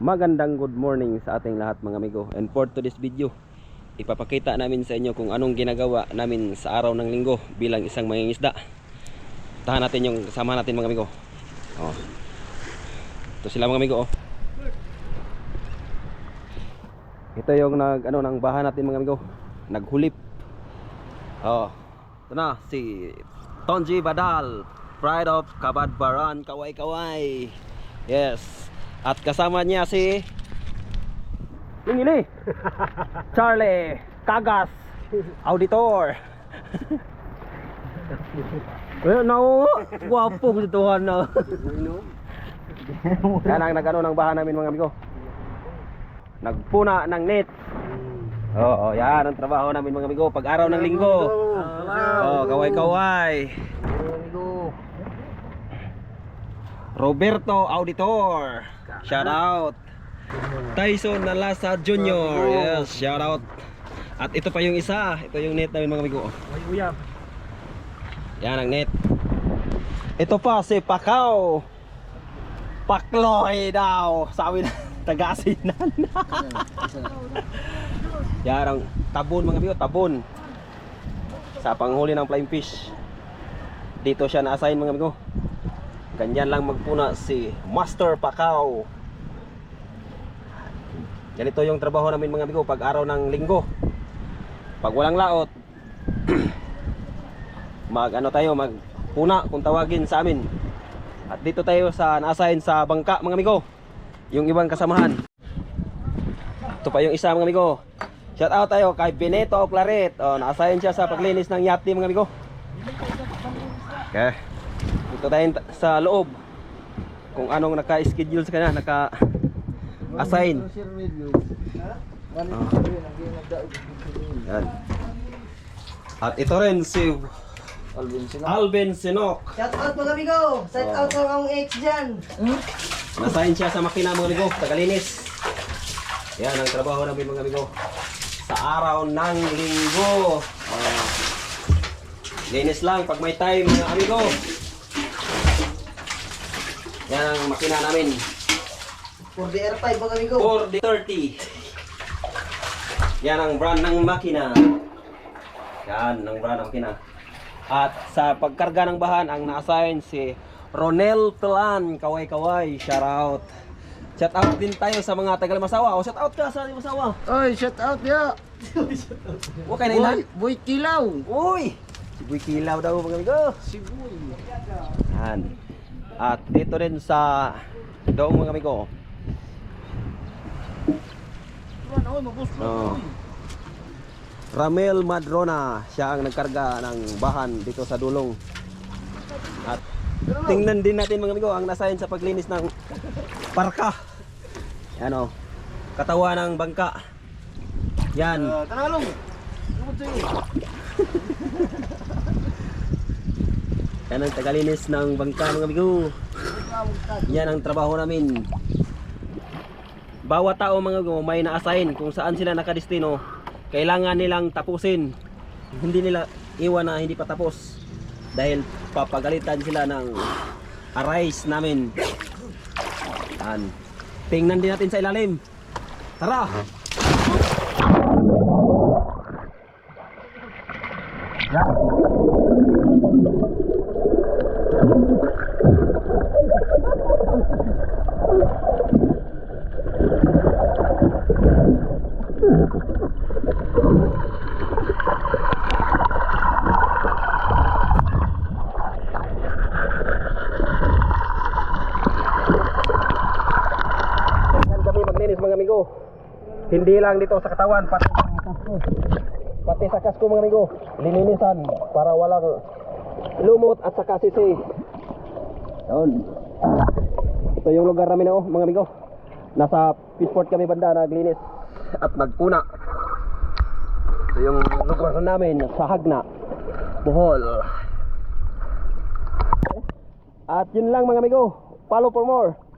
Magandang good morning sa ating lahat mga amigo. And for today's video, ipapakita namin sa inyo kung anong ginagawa namin sa araw ng linggo bilang isang mangingisda. Tahan natin yung kasama natin mga amigo. Oh. Ito sila mga amigo oh. Ito yung nag ano ng bahan natin mga amigo. Naghulip. Oh. Ito na si Tonji Badal, Pride of Kabadbaran, Kaway Kaway. Yes. At kasama niya si Yung ini. Charlie Kagas, auditor. Well, no, guwapo dito na. Yan ang nagano ng bahan namin mga amigo. Nagpuna ng net. Oo, yan ang trabaho namin mga amigo pag araw ng linggo. Oh, kaway-kaway. Roberto Auditor. Shout out. Tyson Nalasa Jr. Yes, shout out. At ito pa yung isa. Ito yung net namin mga amigo. Ay, uyab. Yan ang net. Ito pa si Pakaw. Pakloy daw. Sabi na tagasinan. Yan ang tabon mga amigo, tabon. Sa panghuli ng flying fish. Dito siya na-assign mga amigo. Ganyan lang magpuna si Master Pakaw. Ganito yung trabaho namin mga amigo pag araw ng linggo. Pag walang laot, mag ano tayo, mag puna kung tawagin sa amin. At dito tayo sa na-assign sa bangka mga amigo. Yung ibang kasamahan. Ito pa yung isa mga amigo. Shout out tayo kay Beneto Oclaret. Oh, na-assign siya sa paglinis ng yate mga amigo. Okay. Dito tayo ta- sa loob. Kung anong naka-schedule sa kanya, naka-assign. Yan. At ito rin si Alvin Sinok. Shout out mga amigo! Shout out mga ang ex dyan! Nasahin siya sa makina mga amigo, tagalinis. Yan ang trabaho namin mga amigo. Sa araw ng linggo. Ah, linis lang pag may time mga amigo. Yan ang makina namin. For the R5 mga amigo! For the 30. Yan ang brand ng makina. Yan ang brand ng makina. At sa pagkarga ng bahan, ang na-assign si Ronel Pelan. Kaway-kaway. Shout out. Shout out din tayo sa mga taga Limasawa. O shout out ka sa Limasawa. Oy, shout out ya. Kayo na ilan. Boy Kilaw. Uy! Si Boy Kilaw daw mga amigo. Si Boy. Yan. At dito rin sa doong mga amigo. Ano, mabus Oh. Ramel Madrona, siya ang nagkarga ng bahan dito sa dulong. At tingnan din natin mga amigo ang nasayin sa paglinis ng parka. Yan o. Katawa ng bangka. Yan. Uh, tanalong. Yan ang tagalinis ng bangka mga amigo. Yan ang trabaho namin. Bawat tao mga amigo may na-assign kung saan sila nakadestino. Kailangan nilang tapusin. Hindi nila iwan na hindi pa tapos. Dahil papagalitan sila ng arise namin. Yan. Tingnan din natin sa ilalim. Tara! Amigo. Hindi lang dito sa katawan, pati sa kasko. Pati sa kasko mga amigo. Lininisan para walang lumot at saka sisi. Yun. Ito yung lugar namin oh, mga amigo. Nasa Pitport kami banda naglinis at nagpuna. Ito yung lugar namin sa Hagna, Bohol. At yun lang mga amigo. Follow for more.